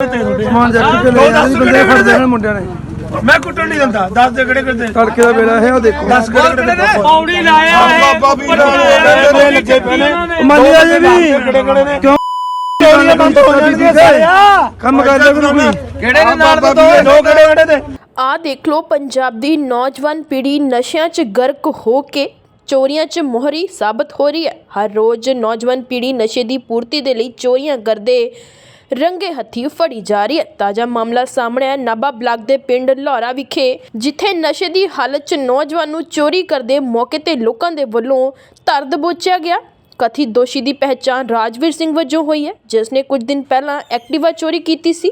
ਸਮਾਨ ਜੱਟ ਕੇ ਲੈ ਜਾਂਦੇ ਬੰਦੇ ਫੜਦੇ ਨੇ ਮੁੰਡਿਆਂ ਨੇ। ਮੈਂ ਕੁੱਟਣ ਨਹੀਂ ਦਿੰਦਾ ਦੱਸ ਦੇ ਕਿਹੜੇ ਕਿਹੜੇ। ਤੜਕੇ ਦਾ ਵੇਲਾ ਹੈ ਉਹ ਦੇਖੋ। ਦੱਸ ਕਿਹੜੇ ਕਿਹੜੇ ਪੌੜੀ ਲਾਇਆ ਹੈ ਬਾਬਾ ਵੀ ਲਾਇਆ ਲੱਗੇ ਪਏ ਨੇ। ਮੰਨ ਲਿਆ ਜੇ ਵੀ ਕਿਹੜੇ ਕਿਹੜੇ ਨੇ। ਕਿਉਂ ਚੋਰੀਆਂ ਬੰਦ ਹੋ ਜਾਣਗੀਆਂ ਸਾਲਿਆ ਕੰਮ ਕਰ ਲਿਆ ਕਰੋ ਕੋਈ ਕਿਹੜੇ ਨੇ ਨਾਲ ਦੇ ਦੋ ਦੋ ਕਿਹੜੇ ਕਿਹੜੇ ਨੇ? ਆ ਦੇਖ ਲਓ ਪੰਜਾਬ ਦੀ ਨੌਜਵਾਨ ਪੀੜ੍ਹੀ ਨਸ਼ਿਆਂ 'ਚ ਗਰਕ ਹੋ ਕੇ ਚੋਰੀਆਂ 'ਚ ਮੋਹਰੀ ਸਾਬਤ ਹੋ ਰਹੀ ਹੈ। ਹਰ ਰੋਜ਼ ਨੌਜਵਾਨ ਪੀੜ੍ਹੀ ਨਸ਼ੇ ਦੀ ਪੂਰਤੀ ਦੇ ਲਈ ਚੋਰੀਆਂ ਕਰਦੇ ਰੰਗੇ ਹੱਥੀਂ ਫੜੀ ਜਾ ਰਹੀ ਹੈ। ਤਾਜ਼ਾ ਮਾਮਲਾ ਸਾਹਮਣੇ ਆਇਆ। ਨਾਭਾ ਬਲਾਕ ਦੇ ਪਿੰਡ ਲਾਹੌਰਾ ਵਿਖੇ, ਜਿੱਥੇ ਨਸ਼ੇ ਦੀ ਹਾਲਤ 'ਚ ਨੌਜਵਾਨ ਨੂੰ ਚੋਰੀ ਕਰਦੇ ਮੌਕੇ ਤੇ ਲੋਕਾਂ ਦੇ ਵੱਲੋਂ ਧਰ ਦਬੋਚਿਆ ਗਿਆ। ਕਥਿਤ ਦੋਸ਼ੀ ਦੀ ਪਹਿਚਾਣ ਰਾਜਵੀਰ ਸਿੰਘ ਵਜੋਂ ਹੋਈ ਹੈ, ਜਿਸ ਨੇ ਕੁਝ ਦਿਨ ਪਹਿਲਾਂ ਐਕਟਿਵਾ ਚੋਰੀ ਕੀਤੀ ਸੀ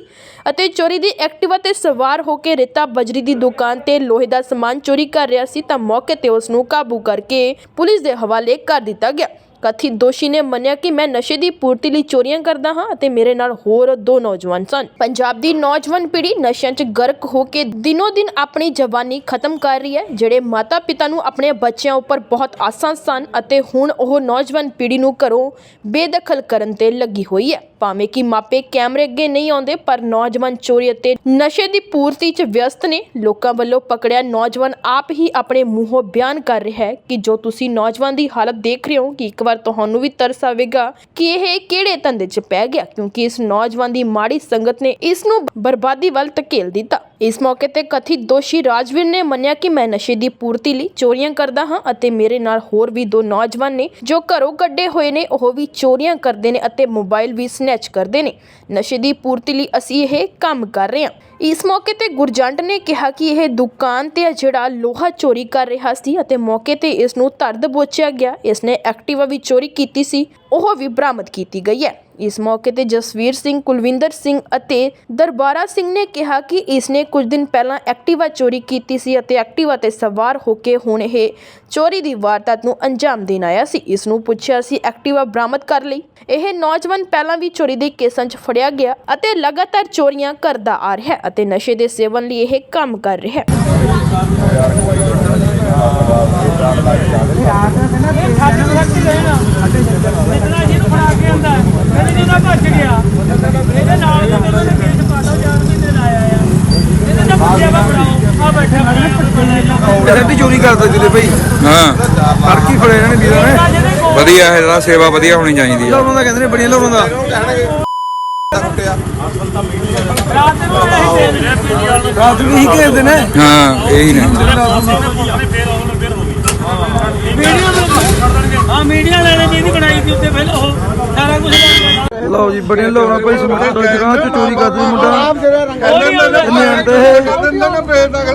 ਅਤੇ ਚੋਰੀ ਦੀ ਐਕਟਿਵਾ ਤੇ ਸਵਾਰ ਹੋ ਕੇ ਰੇਤਾ ਬਜਰੀ ਦੀ ਦੁਕਾਨ ਤੇ ਲੋਹੇ ਦਾ ਸਮਾਨ ਚੋਰੀ ਕਰ ਰਿਹਾ ਸੀ ਤਾਂ ਮੌਕੇ ਤੇ ਉਸ ਨੂੰ ਕਾਬੂ ਕਰਕੇ ਪੁਲਿਸ ਦੇ ਹਵਾਲੇ ਕਰ ਦਿੱਤਾ ਗਿਆ। ਕਥਿਤ ਦੋਸ਼ੀ ਨੇ ਮੰਨਿਆ ਕਿ ਮੈਂ ਨਸ਼ੇ ਦੀ ਪੂਰਤੀ ਲਈ ਚੋਰੀਆਂ ਕਰਦਾ ਹਾਂ ਅਤੇ ਮੇਰੇ ਨਾਲ ਹੋਰ ਦੋ ਨੌਜਵਾਨ ਸਨ। ਪੰਜਾਬ ਦੀ ਨੌਜਵਾਨ ਪੀੜ੍ਹੀ ਨਸ਼ਿਆਂ 'ਚ ਗਰਕ ਹੋ ਕੇ ਦਿਨੋ ਦਿਨ ਆਪਣੀ ਜਵਾਨੀ ਖਤਮ ਕਰ ਰਹੀ ਹੈ, ਜਿਹੜੇ ਮਾਤਾ ਪਿਤਾ ਨੂੰ ਆਪਣੇ ਬੱਚਿਆਂ ਉੱਪਰ ਬਹੁਤ ਆਸਾਂ ਸਨ ਅਤੇ ਹੁਣ ਉਹ ਨੌਜਵਾਨ ਪੀੜ੍ਹੀ ਨੂੰ ਘਰੋਂ ਬੇਦਖਲ ਕਰਨ ਤੇ ਲੱਗੀ ਹੋਈ ਹੈ। ਭਾਵੇਂ ਕਿ ਮਾਪੇ ਕੈਮਰੇ ਅੱਗੇ ਨਹੀਂ ਆਉਂਦੇ, ਪਰ ਨੌਜਵਾਨ ਚੋਰੀ ਅਤੇ ਨਸ਼ੇ ਦੀ ਪੂਰਤੀ 'ਚ ਵਿਅਸਤ ਨੇ। ਲੋਕਾਂ ਵੱਲੋਂ ਪਕੜਿਆ ਨੌਜਵਾਨ ਆਪ ਹੀ ਆਪਣੇ ਮੂੰਹੋਂ ਬਿਆਨ ਕਰ ਰਿਹਾ ਹੈ ਕਿ ਜੋ ਤੁਸੀਂ ਨੌਜਵਾਨ ਦੀ ਹਾਲਤ ਦੇਖ ਰਹੇ ਹੋ ਕਿ ਇੱਕ ਵਾਰ ਤੁਹਾਨੂੰ ਵੀ ਤਰਸ ਆਵੇਗਾ ਕਿ ਇਹ ਕਿਹੜੇ ਧੰਦੇ 'ਚ ਪੈ ਗਿਆ, ਕਿਉਂਕਿ ਇਸ ਨੌਜਵਾਨ ਦੀ ਮਾੜੀ ਸੰਗਤ ਨੇ ਇਸ ਨੂੰ ਬਰਬਾਦੀ ਵੱਲ ਧਕੇਲ ਦਿੱਤਾ। ਇਸ ਮੌਕੇ ਤੇ ਕਥਿਤ ਦੋਸ਼ੀ ਰਾਜਵੀਰ ਨੇ ਮੰਨਿਆ ਕਿ ਮੈਂ ਨਸ਼ੇ ਦੀ ਪੂਰਤੀ ਲਈ ਚੋਰੀਆਂ ਕਰਦਾ ਹਾਂ ਅਤੇ ਮੇਰੇ ਨਾਲ ਹੋਰ ਵੀ ਦੋ ਨੌਜਵਾਨ ਨੇ ਜੋ ਘਰੋਂ ਕੱਢੇ ਹੋਏ ਨੇ, ਉਹ ਵੀ ਚੋਰੀਆਂ ਕਰਦੇ ਨੇ ਅਤੇ ਮੋਬਾਈਲ ਵੀ ਸਨੈਚ ਕਰਦੇ ਨੇ। ਨਸ਼ੇ ਦੀ ਪੂਰਤੀ ਲਈ ਅਸੀਂ ਇਹ ਕੰਮ ਕਰ ਰਹੇ ਹਾਂ। ਇਸ ਮੌਕੇ ਤੇ ਗੁਰਜੰਟ ਨੇ ਕਿਹਾ ਕਿ ਇਹ ਦੁਕਾਨ ਤੇ ਜਿਹੜਾ ਲੋਹਾ ਚੋਰੀ ਕਰ ਰਿਹਾ ਸੀ ਅਤੇ ਮੌਕੇ ਤੇ ਇਸ ਨੂੰ ਧਰ ਬੋਚਿਆ ਗਿਆ। ਇਸ ਨੇ ਐਕਟਿਵਾ ਵੀ ਚੋਰੀ ਕੀਤੀ ਸੀ, ਉਹ ਵੀ ਬਰਾਮਦ ਕੀਤੀ ਗਈ ਹੈ। ਇਸ ਮੌਕੇ ਤੇ ਜਸਵੀਰ ਸਿੰਘ, ਕੁਲਵਿੰਦਰ ਸਿੰਘ ਅਤੇ ਦਰਬਾਰਾ ਸਿੰਘ ਨੇ ਕਿਹਾ ਕਿ ਇਸ ਨੇ ਕੁਝ ਦਿਨ ਪਹਿਲਾਂ ਐਕਟਿਵਾ ਚੋਰੀ ਕੀਤੀ ਸੀ ਅਤੇ ਐਕਟਿਵਾ ਤੇ ਸਵਾਰ ਹੋ ਕੇ ਹੁਣ ਇਹ ਚੋਰੀ ਦੀ ਵਾਰਦਾਤ ਨੂੰ ਅੰਜਾਮ ਦੇਣ ਆਇਆ ਸੀ। ਇਸ ਨੂੰ ਪੁੱਛਿਆ ਸੀ ਐਕਟਿਵਾ ਬਰਾਮਦ ਕਰ ਲਈ। ਇਹ ਨੌਜਵਾਨ ਪਹਿਲਾਂ ਵੀ ਚੋਰੀ ਦੇ ਕੇਸਾਂ 'ਚ ਫੜਿਆ ਗਿਆ ਅਤੇ ਲਗਾਤਾਰ ਚੋਰੀਆਂ ਕਰਦਾ ਆ ਰਿਹਾ ਹੈ ਅਤੇ ਨਸ਼ੇ ਦੇ ਸੇਵਨ ਲਈ ਇਹ ਕੰਮ ਕਰ ਰਿਹਾ ਹੈ ਇਤਨਾ ਜਿਹਨੂੰ ਫੜਾ ਕੇ ਆਂਦਾ ਕਹਿੰਦੇ ਜਿਹਦਾ ਭੱਜ ਗਿਆ ਇਹਦੇ ਨਾਲ ਦੇ ਇਹਨਾਂ ਨੇ ਕੇਸ ਪਾ ਦੋ ਜਾਨ ਵੀ ਤੇ ਲਾਇਆ ਆ ਇਹਦੇ ਨਾਲ ਪੁੱਛਿਆ ਵਾ ਫੜਾਓ ਆ ਬੈਠਾ ਵੀ ਚੋਰੀ ਕਰਦਾ ਜਿਹਦੇ ਭਾਈ। ਹਾਂ। ਤੜਕੀ ਫੜੇ ਇਹਨਾਂ ਨੇ ਵੀਰਾਂ ਨੇ। ਵਧੀਆ ਹੈ ਇਹਦਾ ਸੇਵਾ ਵਧੀਆ ਹੋਣੀ ਚਾਹੀਦੀ ਆ ਲੋਕਾਂ ਦਾ ਕਹਿੰਦੇ ਨੇ ਬੜੀਆਂ ਲੋਕਾਂ ਦਾ। ਰਾਤ ਨੂੰ ਨੂੰ ਹੀ ਘੇਰਦੇ ਨੇ। ਹਾਂ ਇਹੀ ਨੇ। ਵੀਡੀਓ ਆ ਮੀਡੀਆ ਲੈਣੇ ਜਿਹਦੀ ਬਣਾਈ ਸੀ ਉੱਤੇ ਪਹਿਲਾਂ ਉਹ। ਸਾਰਾ ਕੁਝ ਲਓ ਜੀ ਬੜੀਆਂ ਲੋਕਾਂ ਭਾਈ ਸਮੁੰਦਰ ਦੁਕਾਨ ਚ ਚੋਰੀ ਕਰਦਾ ਮੁੰਡਾ। ਇਹਨੇ ਆਂਦੇ ਇਹ।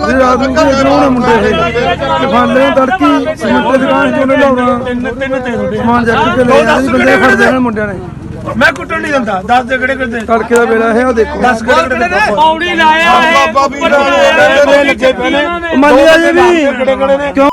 ਜੀ ਰਾਤ ਨੂੰ ਘੇਰਦੇ ਨੇ ਮੁੰਡੇ ਇਹ। ਤੇ ਫੜ ਲੈ ਤੜਕੀ ਸਮੁੰਦਰ ਦੁਕਾਨ ਚੋਂ ਉਹਨੇ ਲਾਉਣਾ। ਤਿੰਨ ਤਿੰਨ ਤੇ ਤੁਹਾਡੇ ਸਮਾਨ ਜੱਟ ਕੇ ਲੈ ਜਾਂਦੇ ਬੰਦੇ ਫੜਦੇ ਨੇ ਮੁੰਡਿਆਂ ਨੇ। ਮੈਂ ਕੁੱਟਣ ਨਹੀਂ ਦਿੰਦਾ। ਦੱਸ ਦੇ ਕਿਹੜੇ ਕਿਹੜੇ ਤੜਕੇ ਦਾ ਵੇਲਾ ਹੈ ਉਹ ਦੇਖੋ। ਦੱਸ ਕਿਹੜੇ ਕਿਹੜੇ ਨੇ ਪੌੜੀ ਲਾਇਆ ਹੈ ਬਾਬਾ ਵੀ ਲਾਇਆ ਲੱਗੇ ਪਏ ਨੇ। ਮੰਨ ਲਿਆ ਜੇ ਵੀ। ਕਿਹੜੇ ਕਿਹੜੇ ਨੇ? ਕਿਉਂ?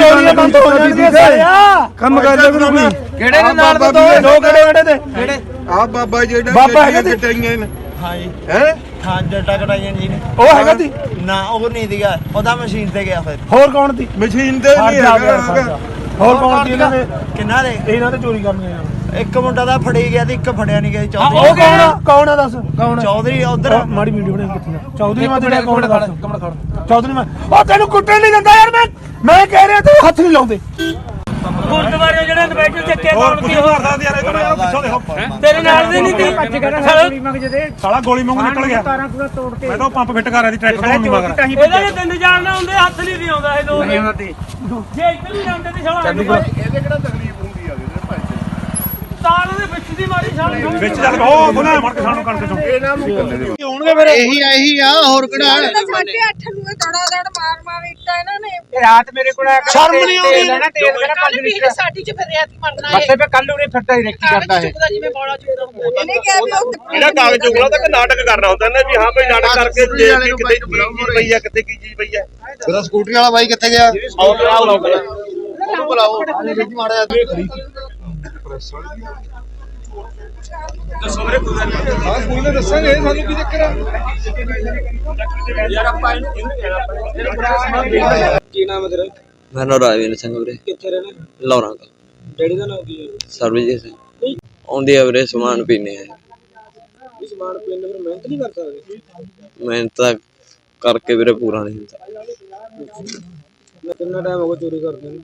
ਚੋਰੀਆਂ ਬੰਦ ਹੋ? ਜਾਣਗੀਆਂ ਸਾਲਿਆ ਕੰਮ ਕਰ ਲਿਆ ਕਰੋ ਕੋਈ ਕਿਹੜੇ ਨੇ ਨਾਲ ਦੇ ਦੋ? ਦੋ ਕਿਹੜੇ ਕਿਹੜੇ ਨੇ? ਕਿਹੜੇ ਆ ਬਾਬਾ ਜਿਹੜਾ ਬਾਬਾ ਹੈਗਾ ਜੀ? ਕਟਾਈਆਂ ਨੇ। ਹਾਂ ਜੀ ਹੈ? ਹਾਂ ਜੱਟਾ ਕਟਾਈਆਂ ਜੀ ਨੇ। ਉਹ ਹੈਗਾ ਤੀ ਨਾ ਉਹ ਨਹੀਂ ਸੀਗਾ। ਉਹਦਾ ਮਸ਼ੀਨ ਤੇ ਗਿਆ ਫਿਰ। ਹੋਰ ਕੌਣ ਤੀ ਮਸ਼ੀਨ ਤੇ ਨਹੀਂ ਹੈਗਾ। ਹੋਰ ਕੌਣ ਤੀ ਇਹਨਾਂ ਦੇ? ਕਿੰਨਾ ਦੇ? ਇਹਨਾਂ ਤੇ ਚੋਰੀ ਕਰਨੀ ਆ ਇੱਕ ਮੁੰਡਾ ਦਾ ਫੜੀ ਗਿਆ ਤੇ ਇੱਕ ਫੜਿਆ ਨਹੀਂ ਗਿਆ ਜੀ, ਉਹ ਚੌਧਰੀ। ਕੌਣ ਆ? ਕੌਣ ਆ ਦੱਸ? ਕੌਣ ਆ? ਚੌਧਰੀ ਉਧਰ ਉਹ ਮਾੜੀ ਵੀਡੀਓ ਬਣਾਈ ਕਿੱਥੇ ਆ? ਚੌਧਰੀ ਮੈਂ ਤੇਰਾ ਕੌਣ ਦੱਸ? ਚੌਧਰੀ ਮੈਂ ਉਹ ਤੈਨੂੰ ਕੁੱਟਣ ਨਹੀਂ ਦਿੰਦਾ ਯਾਰ ਮੈਂ ਮੈਂ ਕਹਿ ਰਿਹਾ ਤੂੰ ਹੱਥ ਨਹੀਂ ਲਾਉਂਦੇ। ਗੁਰਦੁਆਰੇ ਜਿਹੜੇ ਇਨਵੈਟਰ ਚੱਕੇ ਕੌਣ ਕੀ ਹੋ? ਕਰਦਾ ਯਾਰ ਇਹ ਤਾਂ ਪਿੱਛੋਂ ਦੇਖੋ। ਤੇਰੇ ਨਾਲ ਦੇ ਨਹੀਂ ਤੀ ਸਾਲਾ ਗੋਲੀ ਵਾਂਗੂ ਨਿਕਲ ਗਿਆ। ਮੈਂ ਤਾਂ ਪੰਪ ਫਿੱਟ ਕਰ ਰਿਹਾ ਸੀ ਟਰੈਕਟਰ ਨੂੰ ਮਗਰ। ਇਹਦੇ ਨੇ ਤਿੰਨ ਜਾਣ ਨਾ ਹੁੰਦੇ ਹੱਥ ਨਹੀਂ ਦੀ ਆਉਂਦਾ ਇਹ ਦੋ ਜੇ ਇੱਧਰ ਵੀ ਜਾਂਦੇ ਤੇ ਸਾਲਾ ਇਹਦੇ ਕਿਹੜਾ ਤਾਰ ਦੇ ਵਿੱਚ ਦੀ ਮਾਰੀ ਸਾਲਾ ਵਿੱਚ ਚੱਲ ਉਹ ਬੁਨਾ ਮੜ ਕੇ ਸਾਨੂੰ ਕਣਕ ਚੋਂ। ਇਹੀ ਇਹੀ ਆ ਹੋਰ ਕਿਹੜਾ ਸਾਢੇ ਅੱਠ ਨੂੰ ਦੜਾ ਦੜ ਮਾਰ ਮਾਰ ਇੱਟਾਂ ਇਹਨਾਂ ਨੇ। ਰਾਤ ਮੇਰੇ ਕੋਲ ਆ ਕੇ ਸ਼ਰਮ ਨਹੀਂ ਆਉਂਦੀ? ਤੇਲ ਹੈ ਨਾ, ਤੇਲ ਕਹਿੰਦਾ ਕੱਲ ਪੰਜ ਵੀ ਲੀਟਰ ਸਾਡੀ ਚ ਫਿਰ ਰਿਆਤ ਮਰਨਾ ਹੈ ਬੱਸੇ ਪੇ ਕੱਲ ਉਹਨੇ ਫਿਰਦਾ ਹੀ ਰੈਕੀ ਕਰਦਾ ਹੈ ਚੁੱਕਦਾ ਜਿਵੇਂ ਬੋਲਾ ਚੁੱਕਦਾ ਹੁੰਦਾ। ਇਹਨੇ ਕਿਹਾ ਵੀ ਉਹ ਇਹਦਾ ਕਾਗਜ਼ ਚੁਗਲਾ ਤਾਂ ਨਾਟਕ ਕਰ ਰਿਹਾ ਹੁੰਦਾ ਨਾ ਵੀ ਹਾਂ ਭਾਈ ਨਾਟਕ ਕਰਕੇ ਦੇ ਕੇ ਕਿਤੇ ਕੀ ਚੀਜ਼ ਪਈ ਆ ਕਿਤੇ ਕੀ ਚੀਜ਼ ਪਈ ਆ। ਉਹਦਾ ਸਕੂਟਰੀ ਵਾਲਾ ਬਾਈ ਕਿੱਥੇ ਗਿਆ? ਉਹਨੂੰ ਬੁਲਾਓ। ਮਾੜਾ ਹਾਂ ਕੋਈ ਨਾ ਦੱਸਾਂਗੇ ਸਾਨੂੰ ਕੀ ਚੱਕਰ ਆ? ਮੇਰਾ ਨਾਮ ਰਾਜਵੀਰ ਸਿੰਘ ਵੀਰੇ। ਕਿੱਥੇ ਰਹਿਣਾ? ਲੌਰਾਂ ਦਾ ਡੈਡੀ ਦਾ ਨਾਮ ਕੀ ਹੈ? ਸਰਬਜੀਤ ਸਿੰਘ। ਆਉਂਦੀ ਆ ਵੀਰੇ ਸਮਾਨ ਪੀਨੇ ਆ। ਸਮਾਨ ਪਿੰਡ ਫਿਰ ਮਿਹਨਤ ਨਹੀਂ ਕਰ ਸਕਦੇ? ਮਿਹਨਤ ਤਾਂ ਕਰਕੇ ਵੀਰੇ ਪੂਰਾ ਨਹੀਂ ਹੁੰਦਾ। ਮੈਂ ਕਿੰਨਾ ਟਾਈਮ ਹੋ ਗਿਆ ਚੋਰੀ ਕਰਦੇ ਨੂੰ?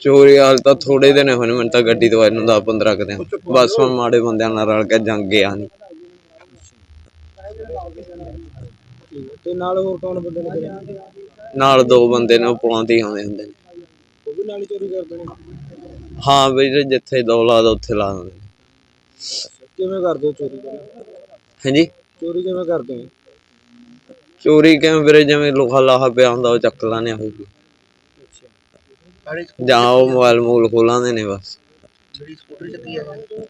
ਚੋਰੀ ਹਾਲ ਤਾਂ ਥੋੜੇ ਦਿਨ ਹੋਏ ਨੇ ਮੈਨੂੰ ਤਾਂ ਗੱਡੀ ਦਵਾਈ ਨੂੰ 10 15 ਕਦੇ ਬਸ ਮੈਂ ਮਾੜੇ ਬੰਦਿਆਂ ਨਾਲ ਰਲ ਕੇ ਜੰਗ ਗਿਆ ਨਹੀਂ ਤੇ ਨਾਲ ਹੋਰ ਕੌਣ ਬੰਦੇ ਨੇ ਨਾਲ? ਦੋ ਬੰਦੇ ਨੇ ਉਹ ਪੁਲਾਂ ਤੇ ਹੀ ਆਉਂਦੇ ਹੁੰਦੇ ਨੇ। ਉਹ ਵੀ ਨਾਲ ਹੀ ਚੋਰੀ ਕਰਦੇ ਨੇ? ਹਾਂ ਵੀਰੇ ਜਿੱਥੇ ਦੋ ਲਾ ਦੋ ਉੱਥੇ ਲਾ ਦਿੰਦੇ ਨੇ। ਕਿਵੇਂ ਕਰਦੇ ਹੋ ਚੋਰੀ? ਹਾਂਜੀ? ਚੋਰੀ ਕਿਵੇਂ ਕਰਦੇ ਹੋ? ਚੋਰੀ ਕਿਵੇਂ ਵੀਰੇ ਜਿਵੇਂ ਲੋਹਾ ਲਾਹਾ ਪਿਆ ਹੁੰਦਾ ਉਹ ਚੱਕ ਲਾਣੇ ਹੋਊਗੀ ਜਾਂ ਉਹ ਮੋਬਾਈਲ ਮੂਲ ਖੋਲਾਂਦੇ ਨੇ ਬਸ।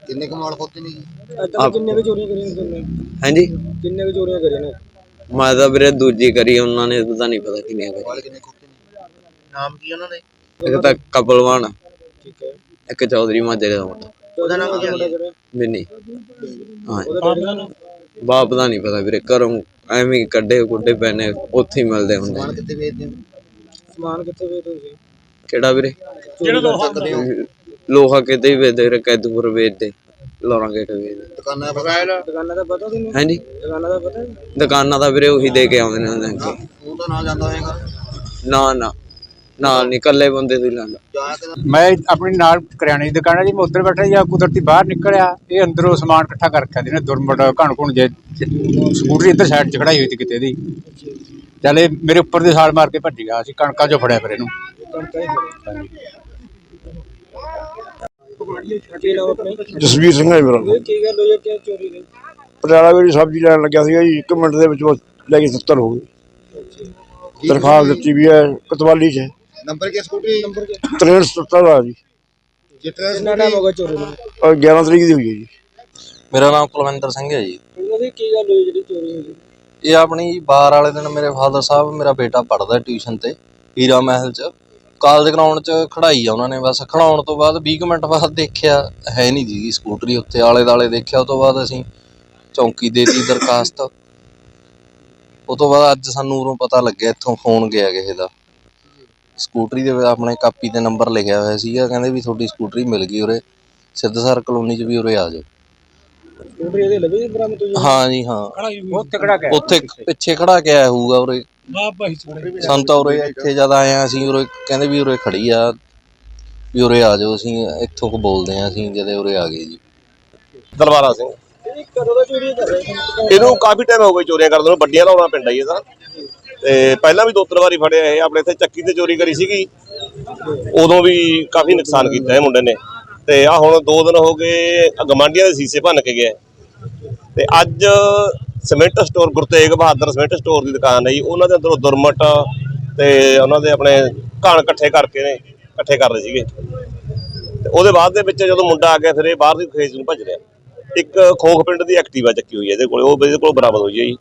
ਕਿੰਨੇ ਕਮਾਲ ਖੋਤੇ ਨੇ ਅੱਜ ਤੱਕ ਕਿੰਨੇ ਕੁ ਚੋਰੀਆਂ ਕਰੀਆਂ ਤੁਮਨੇ ਹਾਂਜੀ? ਕਿੰਨੇ ਕੁ ਚੋਰੀਆਂ ਕਰੀਆਂ ਨੇ? ਮੈਂ ਤਾਂ ਵੀਰੇ ਦੂਜੀ ਕਰੀ ਉਹਨਾਂ ਨੇ ਤਾਂ ਨਹੀਂ ਪਤਾ ਕਿੰਨੀਆਂ ਕਰੀ ਕਿੰਨੇ ਖੋਤੇ ਨੇ? ਨਾਮ ਕੀ ਉਹਨਾਂ ਦੇ? ਇੱਕ ਤਾਂ ਕਪਲਵਾਨ। ਠੀਕ ਹੈ। ਇੱਕ ਚੌਧਰੀ ਮਾਜਰੇ ਦਾ ਮੁੰਡਾ। ਉਹਦਾ ਨਾਮ ਕੀ ਹੈ। ਹਾਂ ਨਾਮ? ਬਾਪ ਦਾ ਨਹੀਂ ਪਤਾ ਵੀਰੇ ਘਰੋਂ ਐਵੇਂ ਹੀ ਕੱਢੇ ਕੁੱਡੇ ਪੈਨੇ ਉੱਥੇ ਹੀ ਮਿਲਦੇ ਹੁੰਦੇ ਨੇ। ਕਿੱਥੇ ਵੇਚਦੇ ਹੋ? ਸਮਾਨ ਕਿੱਥੇ ਵੇਚਦੇ ਤੁਸੀਂ? ਕਿਹੜਾ ਵੀਰੇ? ਜਿਹੜਾ ਲੋਹਾ? ਲੋਹਾ ਕਿਤੇ ਹੀ? ਵੇਚਦੇ ਵੀਰੇ ਕੈਦੂਪੁਰ ਵੇਚਦੇ ਲੋਰਾਂ ਗੇਟ ਵੇਚਦੇ ਦੁਕਾਨਾਂ ਦਾ ਪਤਾ? ਤੁਹਾਨੂੰ ਹਾਂਜੀ। ਦੁਕਾਨਾਂ ਦਾ ਪਤਾ? ਦੁਕਾਨਾਂ ਦਾ ਵੀਰੇ ਉਹੀ ਦੇ ਕੇ ਆਉਂਦੇ ਨੇ ਉਹਨਾਂ ਅੱਗੇ। ਉਹ ਤਾਂ ਨਾਲ ਜਾਂਦਾ ਹੋਏਗਾ। ਨਾ ਨਾ। ਨਾਲ ਨਹੀਂ ਇਕੱਲੇ ਬੰਦੇ ਹੀ ਲੈਂਦਾ। ਮੈਂ ਆਪਣੀ ਨਾਲ ਕਰਿਆਨੇ ਦੀ ਦੁਕਾਨ ਹੈ ਜੀ ਮੈਂ ਉੱਧਰ ਬੈਠਾ ਜਾਂ ਕੁਦਰਤੀ ਬਾਹਰ ਨਿਕਲਿਆ। ਇਹ ਅੰਦਰੋਂ ਸਮਾਨ ਇਕੱਠਾ ਕਰ ਰੱਖਿਆ ਸੀ ਨੇ ਦੁਰਮਟ ਘਣ ਘੁਣ ਜੇ ਸਕੂਟਰੀ ਇੱਧਰ ਸਾਈਡ 'ਚ ਖੜਾਈ ਹੋਈ ਸੀ ਕਿਤੇ ਦੀ। ਚੱਲ ਮੇਰੇ ਉੱਪਰ ਦੀ ਛਾਲ ਮਾਰ ਕੇ ਭੱਜ ਗਿਆ ਅਸੀਂ ਕਣਕਾਂ 'ਚੋਂ ਫੜਿਆ ਫਿਰ ਇਹਨੂੰ। ਜਸਵੀਰ ਸਿੰਘ ਹੈ ਮੇਰਾ ਇਹ ਕੀ ਗੱਲ ਹੋਈ ਕਿ ਚੋਰੀ ਦੀ ਪਟਿਆਲਾ ਮੇਰੀ ਸਬਜ਼ੀ ਲੈਣ ਲੱਗਿਆ ਸੀਗਾ ਜੀ 1 ਮਿੰਟ ਦੇ ਵਿੱਚ ਬਸ ਲੈ ਕੇ 70 ਹੋ ਗਏ। ਦਰਖਾਸਤ ਦਿੱਤੀ ਵੀ ਹੈ ਕਤਵਾਲੀ 'ਚ। ਨੰਬਰ ਕੀ ਸਕੂਟਰੀ? ਨੰਬਰ ਕੀ? 63 ਦਾ ਜੀ। ਜਿੱਤਨਾ ਟਾਈਮ ਹੋ ਗਿਆ ਚੋਰੀ ਨੂੰ? ਔਰ 11 ਤਰੀਕ ਦੀ ਹੋਈ ਹੈ ਜੀ। ਮੇਰਾ ਨਾਮ ਕੁਲਵਿੰਦਰ ਸਿੰਘ ਹੈ ਜੀ। ਉਹਦੀ ਕੀ ਗੱਲ ਹੋਈ ਜਿਹੜੀ ਚੋਰੀ ਹੋਈ ਇਹ ਆਪਣੀ ਬਾਰ ਵਾਲੇ ਦਿਨ ਮੇਰੇ ਫਾਦਰ ਸਾਹਿਬ ਮੇਰਾ ਬੇਟਾ ਪੜਦਾ ਟਿਊਸ਼ਨ ਤੇ ਹੀਰਾ ਮਹਿਲ ਚ। ਕਾਲਜ ਗਰਾਊਂਡ ਚ ਖੜਾਈ ਆ ਉਹਨਾਂ ਨੇ ਬਸ ਖੜਾਉਣ ਤੋਂ ਬਾਅਦ 20 ਕੁ ਮਿੰਟ ਬਾਅਦ ਦੇਖਿਆ ਹੈ ਨਹੀਂ ਜੀ ਸਕੂਟਰੀ ਉੱਤੇ ਆਲੇ ਦਾਲੇ ਦੇਖਿਆ ਉਹ ਤੋਂ ਬਾਅਦ ਅਸੀਂ ਚੌਂਕੀ ਦੇਤੀ ਦਰਖਾਸਤ। ਉਹ ਤੋਂ ਬਾਅਦ ਅੱਜ ਸਾਨੂੰ ਉਰੋਂ ਪਤਾ ਲੱਗਿਆ ਇੱਥੋਂ ਫੋਨ ਗਿਆ ਕਿਸੇ ਦਾ। ਸਕੂਟਰੀ ਦੇ ਆਪਣੇ ਕਾਪੀ ਤੇ ਨੰਬਰ ਲਿਖਿਆ ਹੋਇਆ ਸੀਗਾ ਕਹਿੰਦੇ ਵੀ ਤੁਹਾਡੀ ਸਕੂਟਰੀ ਮਿਲ ਗਈ ਉਰੇ ਸਿੱਧਸਰ ਕਲੋਨੀ ਚ ਵੀ ਉਰੇ ਆ ਜਾਓ। ਸਕੂਟਰੀ ਇਹਦੇ ਲੱਭੀ ਬਰਾਮਦ ਹੋਈ ਹਾਂ ਜੀ ਹਾਂ। ਉੱਥੇ ਖੜਾ ਕੇ ਉੱਥੇ ਪਿੱਛੇ ਖੜਾ ਕੇ ਆਇਆ ਹੋਊਗਾ ਉਰੇ। ਸਾਨੂੰ ਤਾਂ ਉਰੇ ਇੱਥੇ ਜਦ ਆਏ ਆ ਅਸੀਂ ਉਰੇ ਕਹਿੰਦੇ ਵੀ ਉਰੇ ਖੜੀ ਆ, ਵੀ ਉਰੇ ਆ ਜਾਓ, ਅਸੀਂ ਇੱਥੋਂ ਕੁ ਬੋਲਦੇ ਆ ਅਸੀਂ ਜਦੇ ਉਰੇ ਆ ਗਏ ਜੀ। ਦਲਵਾਰਾ ਸਿੰਘ। ਇਹਨੂੰ ਕਾਫੀ ਟਾਈਮ ਹੋ ਗਿਆ ਚੋਰੀਆਂ ਕਰਦੇ ਨੂੰ, ਵੱਡੀਆਂ ਲਾਉਣਾ ਪਿੰਡ ਆ ਜੀ ਇਹਦਾ ਤੇ। ਪਹਿਲਾਂ ਵੀ ਦੋ ਤਿੰਨ ਵਾਰੀ ਫੜਿਆ ਇਹ, ਆਪਣੇ ਇੱਥੇ ਚੱਕੀ ਤੇ ਚੋਰੀ ਕਰੀ ਸੀਗੀ। ਉਦੋਂ ਵੀ ਕਾਫੀ ਨੁਕਸਾਨ ਕੀਤਾ ਇਹ ਮੁੰਡੇ ਨੇ। ਤੇ ਆ ਹੁਣ ਦੋ ਦਿਨ ਹੋ ਗਏ ਗਮਾਂਡੀਆਂ ਦੇ ਸੀਸੇ ਭੰਨ ਕੇ ਗਿਆ ਤੇ ਅੱਜ cement store Gurtegh Bahadur cement store ਦੀ ਦੁਕਾਨ ਹੈ ਜੀ। ਉਹਨਾਂ ਦੇ ਅੰਦਰੋਂ ਦੁਰਮਟ ਤੇ ਉਹਨਾਂ ਦੇ ਆਪਣੇ ਘਣ ਇਕੱਠੇ ਕਰਕੇ ਨੇ, ਇਕੱਠੇ ਕਰ ਰਹੇ ਸੀਗੇ। ਤੇ ਉਹਦੇ ਬਾਅਦ ਦੇ ਵਿੱਚ ਜਦੋਂ ਮੁੰਡਾ ਆ ਗਿਆ, ਫਿਰ ਇਹ ਬਾਹਰ ਦੀ ਖੇਤ ਨੂੰ ਭੱਜ ਰਿਹਾ। ਇੱਕ ਖੋਖ ਪਿੰਡ ਦੀ ਐਕਟਿਵਾ ਚੱਕੀ ਹੋਈ ਹੈ ਇਹਦੇ ਕੋਲ, ਉਹ ਇਹਦੇ ਕੋਲ ਬਰਾਮਦ ਹੋਈ ਹੈ ਜੀ।